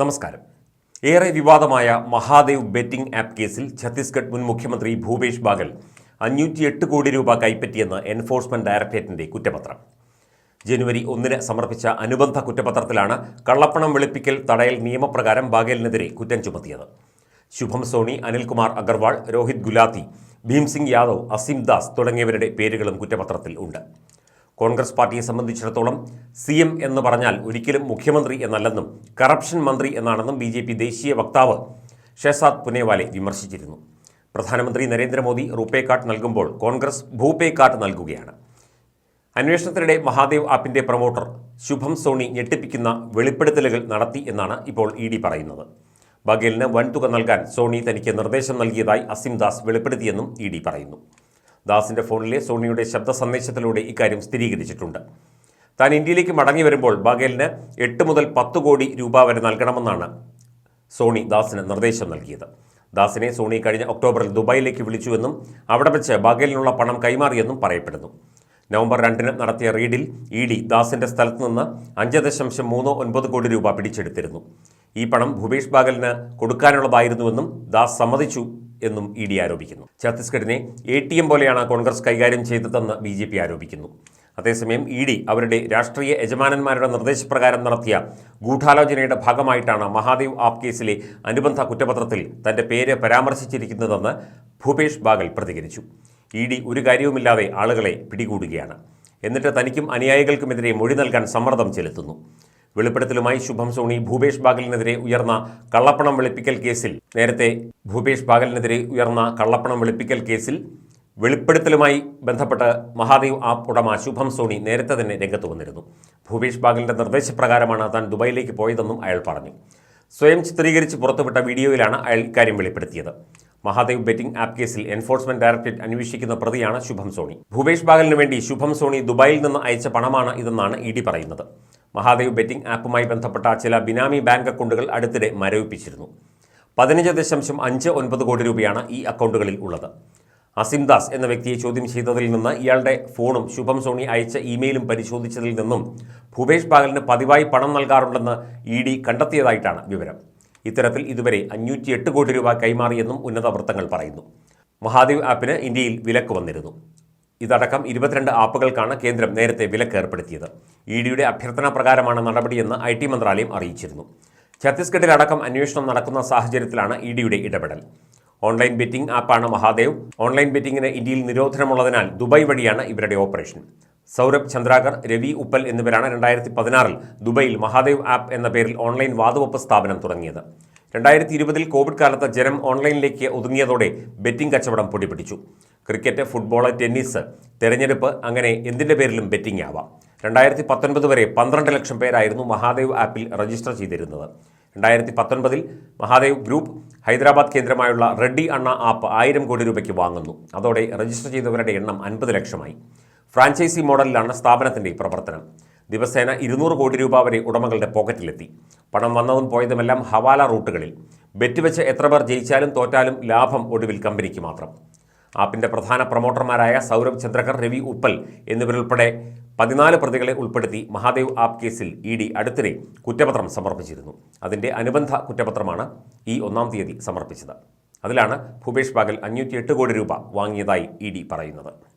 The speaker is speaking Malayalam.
നമസ്കാരം. ഏറെ വിവാദമായ മഹാദേവ് ബെറ്റിംഗ് ആപ്പ് കേസിൽ ഛത്തീസ്ഗഡ് മുൻ മുഖ്യമന്ത്രി ഭൂപേഷ് ബാഗൽ അഞ്ഞൂറ്റി എട്ട് കോടി രൂപ കൈപ്പറ്റിയെന്ന് എൻഫോഴ്സ്മെന്റ് ഡയറക്ടറേറ്റിന്റെ കുറ്റപത്രം. ജനുവരി ഒന്നിന് സമർപ്പിച്ച അനുബന്ധ കുറ്റപത്രത്തിലാണ് കള്ളപ്പണം വെളുപ്പിക്കൽ തടയൽ നിയമപ്രകാരം ബാഗേലിനെതിരെ കുറ്റം ചുമത്തിയത്. ശുഭം സോണി അനിൽകുമാർ അഗർവാൾ രോഹിത് ഗുലാത്തി ഭീംസിംഗ് യാദവ് അസീം ദാസ് തുടങ്ങിയവരുടെ പേരുകളും കുറ്റപത്രത്തിൽ ഉണ്ട്. കോൺഗ്രസ് പാർട്ടിയെ സംബന്ധിച്ചിടത്തോളം സി എം എന്ന് പറഞ്ഞാൽ ഒരിക്കലും മുഖ്യമന്ത്രി എന്നല്ലെന്നും കറപ്ഷൻ മന്ത്രി എന്നാണെന്നും ബി ജെ പി ദേശീയ വക്താവ് ഷെസാദ് പുനേവാലെ വിമർശിച്ചിരുന്നു. പ്രധാനമന്ത്രി നരേന്ദ്രമോദി റൂപേ കാർഡ് നൽകുമ്പോൾ കോൺഗ്രസ് ഭൂപേ കാർഡ് നൽകുകയാണ്. അന്വേഷണത്തിനിടെ മഹാദേവ് ആപ്പിന്റെ പ്രൊമോട്ടർ ശുഭം സോണി ഞെട്ടിപ്പിക്കുന്ന വെളിപ്പെടുത്തലുകൾ നടത്തി എന്നാണ് ഇപ്പോൾ ഇ ഡി പറയുന്നത്. ബഗേലിന് വൻതുക നൽകാൻ സോണി തനിക്ക് നിർദ്ദേശം നൽകിയതായി അസിംദാസ് വെളിപ്പെടുത്തിയെന്നും ഇ ഡി പറയുന്നു. ദാസിന്റെ ഫോണിലെ സോണിയുടെ ശബ്ദ സന്ദേശത്തിലൂടെ ഇക്കാര്യം സ്ഥിരീകരിച്ചിട്ടുണ്ട്. താൻ ഇന്ത്യയിലേക്ക് മടങ്ങി വരുമ്പോൾ ബഗേലിന് എട്ട് മുതൽ പത്ത് കോടി രൂപ വരെ നൽകണമെന്നാണ് സോണി ദാസിന് നിർദ്ദേശം നൽകിയത്. ദാസിനെ സോണി കഴിഞ്ഞ ഒക്ടോബറിൽ ദുബായിലേക്ക് വിളിച്ചുവെന്നും അവിടെ വെച്ച് ബഗേലിനുള്ള പണം കൈമാറിയെന്നും പറയപ്പെടുന്നു. നവംബർ രണ്ടിന് നടത്തിയ റെയ്ഡിൽ ഇ ഡി ദാസിന്റെ സ്ഥലത്ത് നിന്ന് അഞ്ച് ദശാംശം മൂന്ന് ഒൻപത് കോടി രൂപ പിടിച്ചെടുത്തിരുന്നു. ഈ പണം ഭൂപേഷ് ബാഗലിന് കൊടുക്കാനുള്ളതായിരുന്നുവെന്നും ദാസ് സമ്മതിച്ചു എന്നും ഇ ഡി ആരോപിക്കുന്നു. ഛത്തീസ്ഗഡിനെ എ ടി എം പോലെയാണ് കോൺഗ്രസ് കൈകാര്യം ചെയ്തതെന്ന് ബി ജെ പി ആരോപിക്കുന്നു. അതേസമയം ഇ ഡി അവരുടെ രാഷ്ട്രീയ യജമാനന്മാരുടെ നിർദ്ദേശപ്രകാരം നടത്തിയ ഗൂഢാലോചനയുടെ ഭാഗമായിട്ടാണ് മഹാദേവ് ആപ്പ് കേസിലെ അനുബന്ധ കുറ്റപത്രത്തിൽ തന്റെ പേര് പരാമർശിച്ചിരിക്കുന്നതെന്ന് ഭൂപേഷ് ബാഗൽ പ്രതികരിച്ചു. ഇ ഡി ഒരു കാര്യവുമില്ലാതെ ആളുകളെ പിടികൂടുകയാണ്. എന്നിട്ട് തനിക്കും അനുയായികൾക്കുമെതിരെ മൊഴി നൽകാൻ സമ്മർദ്ദം ചെലുത്തുന്നു. വെളിപ്പെടുത്തലുമായി ശുഭം സോണി ഭൂപേഷ് ബാഗലിനെതിരെ ഉയർന്ന കള്ളപ്പണം വെളുപ്പിക്കൽ കേസിൽ നേരത്തെ ഭൂപേഷ് ബാഗലിനെതിരെ ഉയർന്ന കള്ളപ്പണം വെളുപ്പിക്കൽ കേസിൽ വെളിപ്പെടുത്തലുമായി ബന്ധപ്പെട്ട് മഹാദേവ് ആപ്പ് ഉടമ ശുഭം സോണി നേരത്തെ തന്നെ രംഗത്ത് വന്നിരുന്നു. ഭൂപേഷ് ബാഗലിന്റെ നിർദ്ദേശപ്രകാരമാണ് താൻ ദുബായിലേക്ക് പോയതെന്നും അയാൾ പറഞ്ഞു. സ്വയം ചിത്രീകരിച്ച് പുറത്തുവിട്ട വീഡിയോയിലാണ് അയാൾ ഇക്കാര്യം വെളിപ്പെടുത്തിയത്. മഹാദേവ് ബെറ്റിംഗ് ആപ്പ് കേസിൽ എൻഫോഴ്സ്മെന്റ് ഡയറക്ടറേറ്റ് അന്വേഷിക്കുന്ന പ്രതിയാണ് ശുഭം സോണി. ഭൂപേഷ് ബാഗലിന് വേണ്ടി ശുഭം സോണി ദുബായിൽ നിന്ന് അയച്ച പണമാണ് ഇതെന്നാണ് ഇ ഡി പറയുന്നത്. മഹാദേവ് ബെറ്റിംഗ് ആപ്പുമായി ബന്ധപ്പെട്ട ചില ബിനാമി ബാങ്ക് അക്കൗണ്ടുകൾ അടുത്തിടെ മരവിപ്പിച്ചിരുന്നു. പതിനഞ്ച് ദശാംശം അഞ്ച് ഒൻപത് കോടി രൂപയാണ് ഈ അക്കൗണ്ടുകളിൽ ഉള്ളത്. അസിം ദാസ് എന്ന വ്യക്തിയെ ചോദ്യം ചെയ്തതിൽ നിന്ന് ഇയാളുടെ ഫോണും ശുഭം സോണി അയച്ച ഇമെയിലും പരിശോധിച്ചതിൽ നിന്നും ഭൂപേഷ് ബാഗലിന് പതിവായി പണം നൽകാറുണ്ടെന്ന് ഇ ഡി കണ്ടെത്തിയതായിട്ടാണ് വിവരം. ഇത്തരത്തിൽ ഇതുവരെ അഞ്ഞൂറ്റിയെട്ട് കോടി രൂപ കൈമാറിയെന്നും ഉന്നത വൃത്തങ്ങൾ പറയുന്നു. മഹാദേവ് ആപ്പിന് ഇന്ത്യയിൽ വിലക്ക് വന്നിരുന്നു. ഇതടക്കം ഇരുപത്തിരണ്ട് ആപ്പുകൾക്കാണ് കേന്ദ്രം നേരത്തെ വിലക്ക് ഏർപ്പെടുത്തിയത്. ഇ ഡിയുടെ അഭ്യർത്ഥന പ്രകാരമാണ് നടപടിയെന്ന് ഐ ടി മന്ത്രാലയം അറിയിച്ചിരുന്നു. ഛത്തീസ്ഗഡിലടക്കം അന്വേഷണം നടക്കുന്ന സാഹചര്യത്തിലാണ് ഇ ഡിയുടെ ഇടപെടൽ. ഓൺലൈൻ ബെറ്റിംഗ് ആപ്പാണ് മഹാദേവ്. ഓൺലൈൻ ബെറ്റിംഗിന് ഇന്ത്യയിൽ നിരോധനമുള്ളതിനാൽ ദുബായ് വഴിയാണ് ഇവരുടെ ഓപ്പറേഷൻ. സൗരഭ് ചന്ദ്രാകർ രവി ഉപ്പൽ എന്നിവരാണ് രണ്ടായിരത്തി പതിനാറിൽ ദുബൈയിൽ മഹാദേവ് ആപ്പ് എന്ന പേരിൽ ഓൺലൈൻ വാതുവെപ്പ് സ്ഥാപനം തുടങ്ങിയത്. രണ്ടായിരത്തി ഇരുപതിൽ കോവിഡ് കാലത്ത് ജനം ഓൺലൈനിലേക്ക് ഒതുങ്ങിയതോടെ ബെറ്റിംഗ് കച്ചവടം പൊടിപിടിച്ചു. ക്രിക്കറ്റ് ഫുട്ബോൾ ടെന്നീസ് തെരഞ്ഞെടുപ്പ് അങ്ങനെ എന്തിന്റെ പേരിലും ബെറ്റിംഗ് ആവാം. രണ്ടായിരത്തി പത്തൊൻപത് വരെ പന്ത്രണ്ട് ലക്ഷം പേരായിരുന്നു മഹാദേവ് ആപ്പിൽ രജിസ്റ്റർ ചെയ്തിരുന്നത്. രണ്ടായിരത്തി പത്തൊൻപതിൽ മഹാദേവ് ഗ്രൂപ്പ് ഹൈദരാബാദ് കേന്ദ്രമായുള്ള റെഡ്ഡി അണ്ണ ആപ്പ് ആയിരം കോടി രൂപയ്ക്ക് വാങ്ങുന്നു. അതോടെ രജിസ്റ്റർ ചെയ്തവരുടെ എണ്ണം അൻപത് ലക്ഷമായി. ഫ്രാഞ്ചൈസി മോഡലിലാണ് സ്ഥാപനത്തിന്റെ പ്രവർത്തനം. ദിവസേന ഇരുന്നൂറ് കോടി രൂപ വരെ ഉടമകളുടെ പോക്കറ്റിലെത്തി. പണം വന്നതും പോയതുമെല്ലാം ഹവാല റൂട്ടുകളിൽ. ബെറ്റ് വെച്ച് എത്ര പേർ ജയിച്ചാലും തോറ്റാലും ലാഭം ഒടുവിൽ കമ്പനിക്ക് മാത്രം. ആപ്പിന്റെ പ്രധാന പ്രൊമോട്ടർമാരായ സൗരഭ് ചന്ദ്രകർ രവി ഉപ്പൽ എന്നിവരുൾപ്പെടെ പതിനാല് പ്രതികളെ ഉൾപ്പെടുത്തി മഹാദേവ് ആപ്പ് കേസിൽ ഇ ഡി അടുത്തിടെ കുറ്റപത്രം സമർപ്പിച്ചിരുന്നു. അതിന്റെ അനുബന്ധ കുറ്റപത്രമാണ് ഈ ഒന്നാം തീയതി സമർപ്പിച്ചത്. അതിലാണ് ഭൂപേഷ് ബാഗൽ അഞ്ഞൂറ്റി കോടി രൂപ വാങ്ങിയതായി ഇ പറയുന്നത്.